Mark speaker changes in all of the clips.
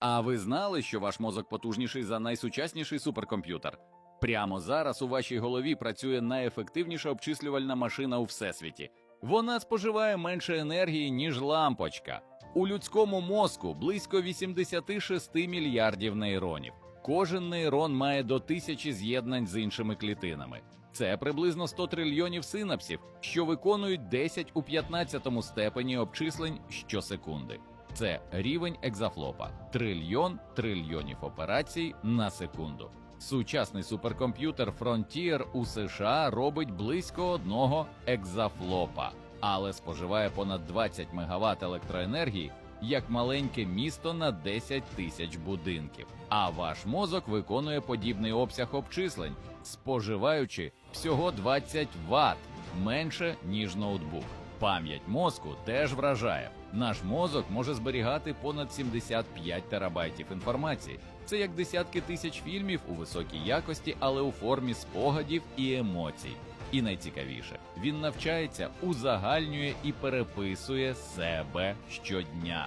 Speaker 1: А ви знали, що ваш мозок потужніший за найсучасніший суперкомп'ютер? Прямо зараз у вашій голові працює найефективніша обчислювальна машина у всесвіті. Вона споживає менше енергії, ніж лампочка. У людському мозку близько 86 мільярдів нейронів. Кожен нейрон має до тисячі з'єднань з іншими клітинами. Це приблизно 100 трильйонів синапсів, що виконують 10 у 15 степені обчислень щосекунди. Це рівень екзафлопа трильйон трильйонів операцій на секунду. Сучасний суперкомп'ютер Frontier у США робить близько одного екзафлопа, але споживає понад 20 МВт електроенергії як маленьке місто на 10 тисяч будинків. А ваш мозок виконує подібний обсяг обчислень, споживаючи всього 20 Вт менше ніж ноутбук. Пам'ять мозку теж вражає. Наш мозок може зберігати понад 75 терабайтів інформації. Це як десятки тисяч фільмів у високій якості, але у формі спогадів і емоцій. І найцікавіше, він навчається, узагальнює і переписує себе щодня.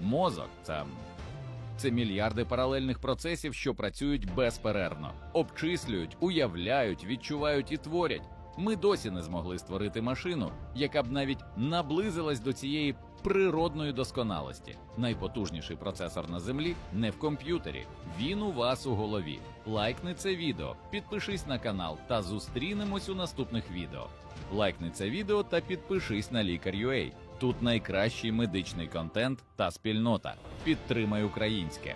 Speaker 1: Мозок це це мільярди паралельних процесів, що працюють безперервно, обчислюють, уявляють, відчувають і творять. Ми досі не змогли створити машину, яка б навіть наблизилась до цієї природної досконалості. Найпотужніший процесор на землі не в комп'ютері, він у вас у голові. Лайкни це відео, підпишись на канал та зустрінемось у наступних відео. Лайкни це відео та підпишись на лікар.ua. Тут найкращий медичний контент та спільнота. Підтримай українське.